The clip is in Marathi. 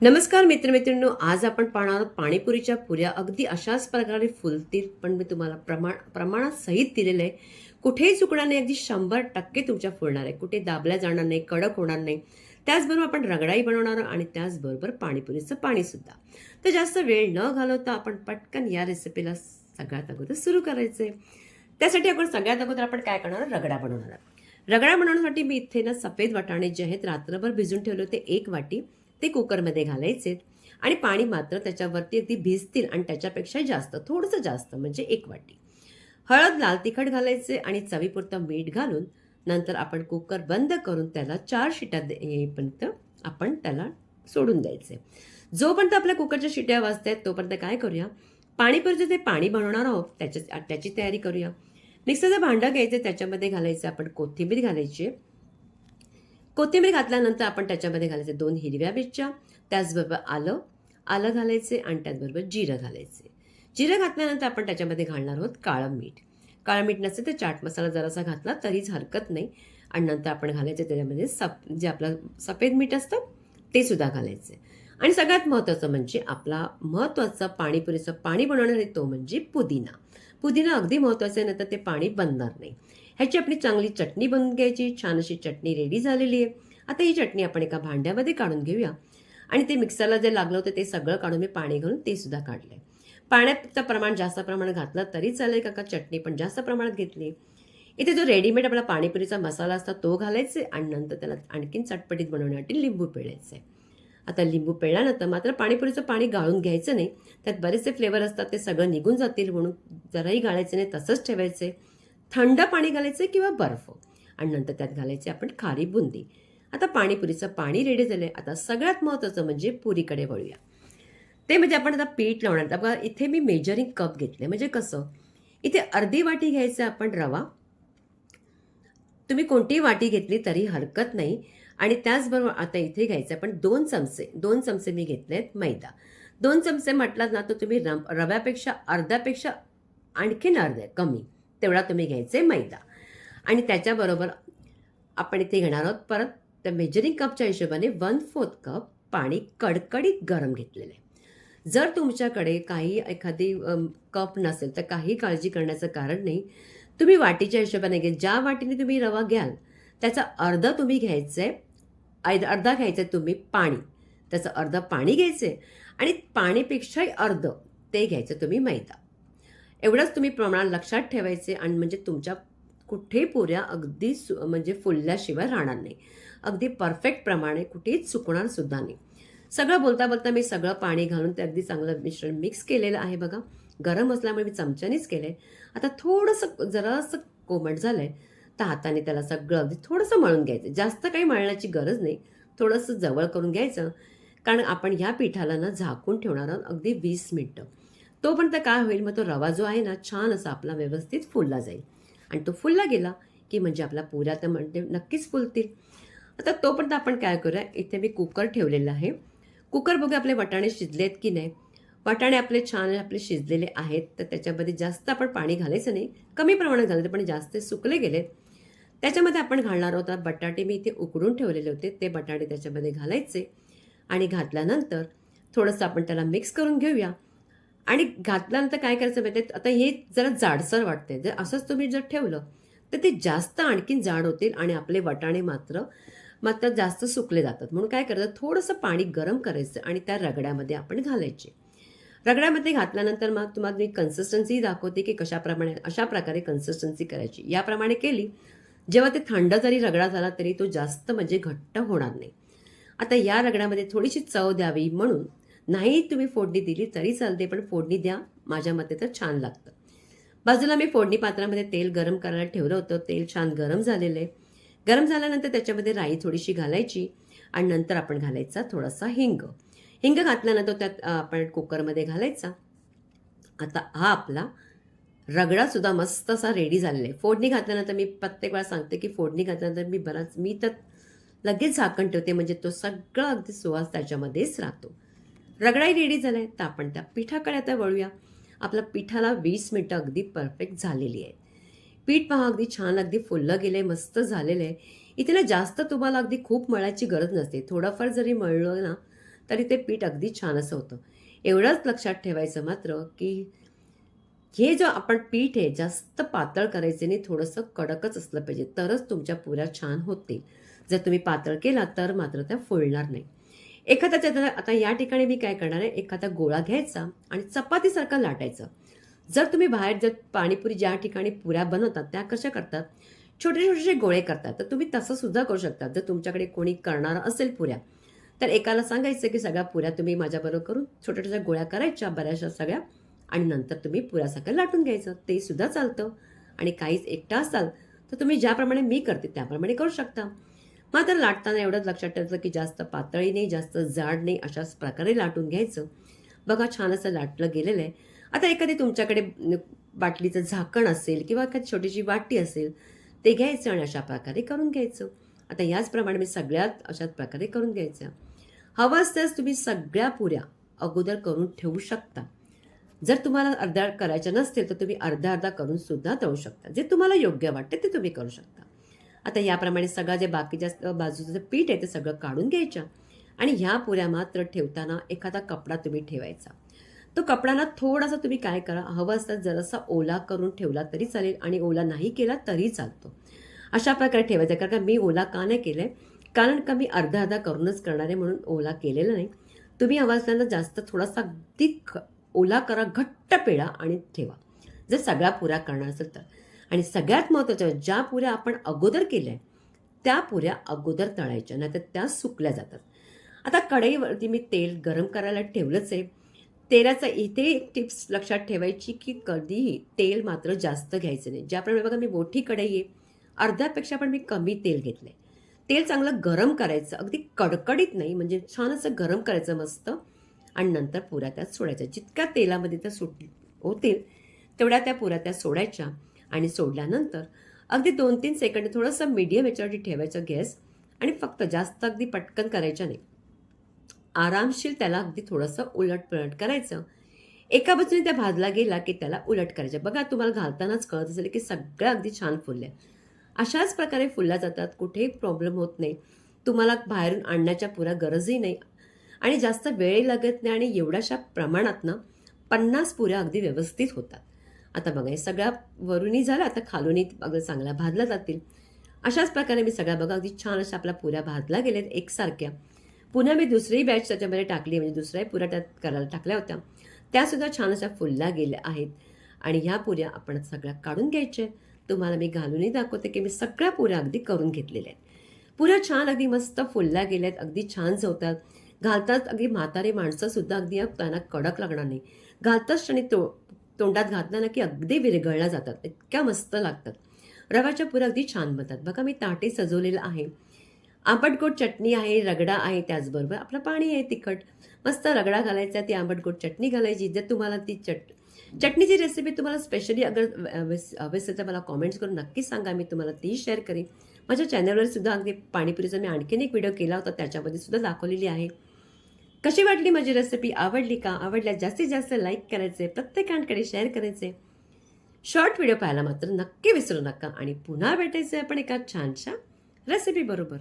नमस्कार मित्रमैत्रिणींनो आज आपण पाहणार आहोत पाणीपुरीच्या पुऱ्या. अगदी अशाच प्रकारे फुलतील पण मी तुम्हाला प्रमाण प्रमाणात सहित दिलेलं आहे. कुठेही चुकणार नाही अगदी शंभर टक्के तुमच्या फुलणार आहे. कुठे दाबल्या जाणार नाही कडक होणार नाही. त्याचबरोबर आपण रगडाई बनवणार आणि त्याचबरोबर पाणीपुरीचं पाणीसुद्धा तर जास्त वेळ न घालवता आपण पटकन या रेसिपीला सगळ्यात अगोदर सुरू करायचं आहे त्यासाठी आपण सगळ्यात अगोदर आपण काय करणार रगडा बनवणार रगडा बनवण्यासाठी मी इथे ना सफेद वाटाणे जे आहेत रात्रभर भिजून ठेवले होते एक वाटी. ते कुकरमध्ये घालायचे आणि पाणी मात्र त्याच्यावरती अगदी भिजतील आणि त्याच्यापेक्षा जास्त थोडंसं जास्त म्हणजे एक वाटी. हळद लाल तिखट घालायचे आणि चवीपुरतं मीठ घालून नंतर आपण कुकर बंद करून त्याला चार शिट्या येईपर्यंत आपण त्याला सोडून द्यायचे. जोपर्यंत आपल्या कुकरच्या शिट्या वाजत आहेत तोपर्यंत काय करूया? पाणीपुरीचं ते पाणी बनवणार आहोत त्याच्या त्याची तयारी करूया. मिक्सरचं भांडं घ्यायचं त्याच्यामध्ये घालायचं आपण कोथिंबीर घालायची. कोथिंबीर घातल्यानंतर आपण त्याच्यामध्ये घालायचे दोन हिरव्या मिरच्या त्याचबरोबर आलं आलं घालायचे आणि त्याचबरोबर जिरं घालायचे. जिरं घातल्यानंतर आपण त्याच्यामध्ये घालणार आहोत काळं मीठ. काळं मीठ नसेल तर चाट मसाला जरासा घातला तरीच हरकत नाही. आणि नंतर आपण घालायचे त्याच्यामध्ये सप जे आपलं सफेद मीठ असतं ते सुद्धा घालायचे. आणि सगळ्यात महत्त्वाचं म्हणजे आपला महत्त्वाचा पाणीपुरीचं पाणी बनवणारे तो म्हणजे पुदिना. पुदिना अगदी महत्त्वाचं आहे नंतर ते पाणी बनणार नाही. ह्याची आपली चांगली चटणी बनवून घ्यायची छान अशी चटणी रेडी झालेली आहे. आता ही चटणी आपण एका भांड्यामध्ये काढून घेऊया. आणि ते मिक्सरला जे लागलं होतं ते सगळं काढून मी पाणी घालून ते सुद्धा काढलंय. पाण्याचं प्रमाण जास्त प्रमाणात घातलं तरी चालेल का का चटणी पण जास्त प्रमाणात घेतली. इथे जो रेडीमेड आपला पाणीपुरीचा मसाला असता तो घालायचे आणि नंतर त्याला आणखीन चटपटीत बनवण्यासाठी लिंबू पिळायचं आहे. आता लिंबू पिळल्यानंतर मात्र पाणीपुरीचं पाणी गाळून घ्यायचं नाही. त्यात बरेचसे फ्लेवर असतात ते सगळं निघून जातील म्हणून जराही गाळायचे नाही तसंच ठेवायचे. थंड पाणी घालायचं किंवा बर्फ. आणि नंतर त्यात घालायचे आपण खारी बुंदी. आता पाणीपुरीचं पाणी रेडी झालंय. आता सगळ्यात महत्त्वाचं म्हणजे पुरीकडे वळूया. ते म्हणजे आपण आता पीठ लावणार. आता बघा इथे मी मेजरिंग कप घेतले म्हणजे कसं? इथे अर्धी वाटी घ्यायचं आपण रवा तुम्ही कोणतीही वाटी घेतली तरी हरकत नाही. आणि त्याचबरोबर आता इथे घ्यायचं पण दोन चमचे दोन चमचे मी घेतले आहेत मैदा. दोन चमचे म्हटलात ना तर तुम्ही रम रव्यापेक्षा अर्ध्यापेक्षा आणखीन अर्ध्या कमी तेवढा तुम्ही घ्यायचे मैदा. आणि त्याच्याबरोबर आपण इथे घेणार आहोत परत त्या मेजरिंग कपच्या हिशोबाने वन फोर्थ कप पाणी कडकडीत गरम घेतलेलं आहे. जर तुमच्याकडे काही एखादी कप नसेल तर काही काळजी करण्याचं कारण नाही. तुम्ही वाटीच्या हिशोबाने घ्या ज्या वाटीने तुम्ही रवा घ्याल त्याचा अर्धा तुम्ही घ्यायचं आहे अर्धा घ्यायचं आहे तुम्ही पाणी. त्याचं अर्ध पाणी घ्यायचं आहे आणि पाणीपेक्षाही अर्ध ते घ्यायचं तुम्ही मैदा. एवढंच तुम्ही प्रमाण लक्षात ठेवायचे आणि म्हणजे तुमच्या कुठेही पुऱ्या अगदी सु म्हणजे फुलल्याशिवाय राहणार नाही. अगदी परफेक्ट प्रमाणे कुठेही चुकणार सुद्धा नाही. सगळं बोलता बोलता मी सगळं पाणी घालून ते अगदी चांगलं मिश्रण मिक्स केलेलं आहे बघा. गरम असल्यामुळे मी चमच्यानेच केलं आहे आता थोडंसं जरासं कोमट झालं आहे तर हाताने त्याला सगळं अगदी थोडंसं मळून घ्यायचं. जास्त काही मळण्याची गरज नाही. थोडंसं जवळ करून घ्यायचं. कारण आपण ह्या पिठाला ना झाकून ठेवणार आहोत अगदी वीस मिनटं. तोपर्यंत काय होईल? मग तो रवा जो आहे ना छान असा आपला व्यवस्थित फुलला जाईल. आणि तो फुलला गेला की म्हणजे आपला पुऱ्या तर म्हणजे नक्कीच फुलतील. आता तोपर्यंत आपण काय करूया? इथे मी कुकर ठेवलेला आहे. कुकर बघूया आपले वाटाणे शिजलेत की नाही. वाटाणे आपले छान आपले शिजलेले आहेत तर त्याच्यामध्ये जास्त आपण पाणी घालायचं नाही. कमी प्रमाणात घालायचं पण जास्त सुकले गेलेत. त्याच्यामध्ये आपण घालणार आहोत बटाटे मी इथे उकडून ठेवलेले होते ते बटाटे त्याच्यामध्ये घालायचे. आणि घातल्यानंतर थोडंसं आपण त्याला मिक्स करून घेऊया. आणि घातल्यानंतर काय करायचं माहिती आहे? आता हे जरा जाडसर वाटते जर असंच तुम्ही जर ठेवलं तर ते जास्त आणखीन जाड होतील आणि आपले वटाणे मात्र मात्र जास्त सुकले जातात. म्हणून काय करायचं थोडंसं पाणी गरम करायचं आणि त्या रगड्यामध्ये आपण घालायचे. रगड्यामध्ये घातल्यानंतर मग तुम्हाला मी कन्सिस्टन्सी दाखवते की कशाप्रमाणे अशा प्रकारे कन्सिस्टन्सी करायची. याप्रमाणे केली जेव्हा ते थंड जरी रगडा झाला तरी तो जास्त म्हणजे घट्ट होणार नाही. आता या रगड्यामध्ये थोडीशी चव द्यावी म्हणून नाही तुम्ही फोडणी दिली तरी चालते पण फोडणी द्या. माझ्या मते तर छान लागतं. बाजूला मी फोडणी पात्रामध्ये तेल गरम करायला ठेवलं होतं. तेल छान गरम झालेलं आहे. गरम झाल्यानंतर त्याच्यामध्ये राई थोडीशी घालायची आणि नंतर आपण घालायचा थोडासा हिंग. हिंग घातला ना तो त्यात आपण कुकरमध्ये घालायचा. आता हा आपला रगडासुद्धा मस्त असा रेडी झालेला आहे. फोडणी घातल्यानंतर मी प्रत्येक वेळा सांगते की फोडणी घातल्यानंतर मी बराच मी तर लगेच झाकण ठेवते म्हणजे तो सगळा अगदी सुवास त्याच्यामध्येच राहतो. रगडाही रेडी झाला आहे तर आपण त्या पिठाकडे आता वळूया. आपल्या पिठाला वीस मिनटं अगदी परफेक्ट झालेली आहे. पीठ पहा अगदी छान अगदी फुललं गेलं आहे मस्त झालेलं आहे. इथे ना जास्त तुम्हाला अगदी खूप मळायची गरज नसते. थोडंफार जरी मळलं ना तरी ते पीठ अगदी छान असं होतं. एवढंच लक्षात ठेवायचं मात्र की हे जो आपण पीठ आहे जास्त पातळ करायचे नाही थोडंसं कडकच असलं पाहिजे. तरच तुमच्या पुऱ्या छान होतील. जर तुम्ही पातळ केला तर मात्र त्या फुलणार नाही. एखाद्याच्या आता या ठिकाणी मी काय करणार आहे? एखादा गोळा घ्यायचा आणि चपातीसारखा लाटायचं. जर तुम्ही बाहेर जर पाणीपुरी ज्या ठिकाणी पुऱ्या बनवतात त्या कशा करतात? छोटे छोटेसे गोळे करतात. तर तुम्ही तसं सुद्धा करू शकता. जर तुमच्याकडे कोणी करणार असेल पुऱ्या तर एकाला सांगायचं की सगळ्या पुऱ्या तुम्ही माझ्याबरोबर करून छोट्या छोट्या गोळ्या करायच्या बऱ्याचशा सगळ्या आणि नंतर तुम्ही पुऱ्यासारखं लाटून घ्यायचं. ते सुद्धा चालतं आणि काहीच एकटा असाल तर तुम्ही ज्याप्रमाणे मी करते त्याप्रमाणे करू शकता. मात्र लाटताना एवढंच लक्षात ठेवायचं की जास्त पातळी नाही जास्त जाड नाही अशाच प्रकारे लाटून घ्यायचं. बघा छान असं लाटलं गेलेलं आहे. आता एखादी तुमच्याकडे बाटलीचं झाकण असेल किंवा एखादी छोटीशी वाटी असेल ते घ्यायचं आणि अशा प्रकारे करून घ्यायचं. आता याचप्रमाणे मी सगळ्यात अशाच प्रकारे करून घ्यायचं. हवं असल्यास तुम्ही सगळ्या पुऱ्या अगोदर करून ठेवू शकता. जर तुम्हाला अर्धा करायच्या नसतील तर तुम्ही अर्धा अर्धा करून सुद्धा तळू शकता. जे तुम्हाला योग्य वाटते ते तुम्ही करू शकता. आता याप्रमाणे सगळं जे बाकीच्या बाजूचं जे पीठ आहे ते सगळं काढून घ्यायच्या आणि ह्या पुऱ्या मात्र ठेवताना एखादा कपडा तुम्ही ठेवायचा. तो कपडाना थोडासा तुम्ही काय करा हवं असतात जरासा ओला करून ठेवला तरी चालेल आणि ओला नाही केला तरी चालतो. अशा प्रकारे ठेवायचं. कारण का मी ओला का नाही केलं आहे कारण का मी अर्धा अर्धा करूनच करणार आहे म्हणून ओला केलेला नाही. तुम्ही हवा असल्यानं जास्त थोडासा अगदी ओला करा घट्ट पिळा आणि ठेवा. जर सगळ्या पुऱ्या करणार असेल तर. आणि सगळ्यात महत्त्वाच्या ज्या पुऱ्या आपण अगोदर केल्या आहे, त्या पुऱ्या अगोदर तळायच्या नाहीतर त्या सुकल्या जातात. आता कढईवरती मी तेल गरम करायला ठेवलंच आहे. तेलाचा इथे एक टिप्स लक्षात ठेवायची की कधीही तेल मात्र जास्त घ्यायचं नाही. ज्याप्रमाणे बघा मी मोठी कढई आहे. अर्ध्यापेक्षा पण मी कमी तेल घेतलं आहे तेल चांगलं गरम करायचं अगदी कडकडीत नाही म्हणजे छान असं गरम करायचं मस्त. आणि नंतर पुऱ्या त्यात सोडायच्या. जितक्या तेलामध्ये त्या सुट होतील तेवढ्या त्या पुऱ्या त्या सोडायच्या आणि सोडल्यानंतर अगदी दोन तीन सेकंड थोडंसं मीडियम याच्यावरती ठेवायचं गॅस आणि फक्त जास्त अगदी पटकन करायच्या नाही. आरामशीर त्याला अगदी थोडंसं उलट पलट करायचं. एका बाजूने त्या भाजला गेला की त्याला उलट करायचं. बघा तुम्हाला घालतानाच कळत असेल की सगळं अगदी छान फुलल्या. अशाच प्रकारे फुलल्या जातात कुठेही प्रॉब्लेम होत नाही. तुम्हाला बाहेरून आणण्याच्या पुऱ्या गरजही नाही. आणि जास्त वेळही लागत नाही आणि एवढ्याशा प्रमाणात ना पन्नास पुऱ्या अगदी व्यवस्थित होतात. आता बघा हे सगळ्या वरूनही झालं आता खालूनही अगदी चांगल्या भाजल्या जातील. अशाच प्रकारे मी सगळ्या बघा अगदी छान अशा आपल्या पुऱ्या भाजल्या गेल्यात एकसारख्या. पुन्हा मी दुसरी बॅच त्याच्यामध्ये टाकली म्हणजे दुसऱ्याही पुऱ्या त्यात करायला टाकल्या होत्या. त्यासुद्धा छान अशा फुलल्या गेल्या आहेत. आणि ह्या पुऱ्या आपण सगळ्या काढून घ्यायच्या तुम्हाला मी घालूनही दाखवते की मी सगळ्या पुऱ्या अगदी करून घेतलेल्या आहेत. पुऱ्या छान अगदी मस्त फुलल्या गेल्या आहेत अगदी छान होतात घालतात अगदी म्हातारे माणसंसुद्धा अगदी त्यांना कडक लागणार नाही. घालताच आणि तो तोंडात घातल्या ना की अगदी विरघळल्या जातात इतक्या मस्त लागतात. रव्याच्या पुऱ्या अगदी छान बनतात. बघा मी ताटे सजवलेलं आहे. आंबटगोट चटणी आहे रगडा आहे त्याचबरोबर आपलं पाणी आहे तिखट. मस्त रगडा घालायचा ती आंबटगोट चटणी घालायची. जर तुम्हाला ती चट चटणीची रेसिपी तुम्हाला स्पेशली अगर हवी असेल तर मला कॉमेंट्स करून नक्कीच सांगा. मी तुम्हाला ती शेअर करेन. माझ्या चॅनलवर सुद्धा अगदी पाणीपुरीचा मी आणखीन एक व्हिडिओ केला होता. त्याच्यामध्ये सुद्धा दाखवलेली आहे. कशी वाटली माझी रेसिपी आवडली का? आवडल्यास जास्तीत जास्त लाईक करायचे प्रत्येकांकडे शेअर करायचे. शॉर्ट व्हिडिओ पाहायला मात्र नक्की विसरू नका. आणि पुन्हा भेटायचं आपण एका छानशा रेसिपी बरोबर.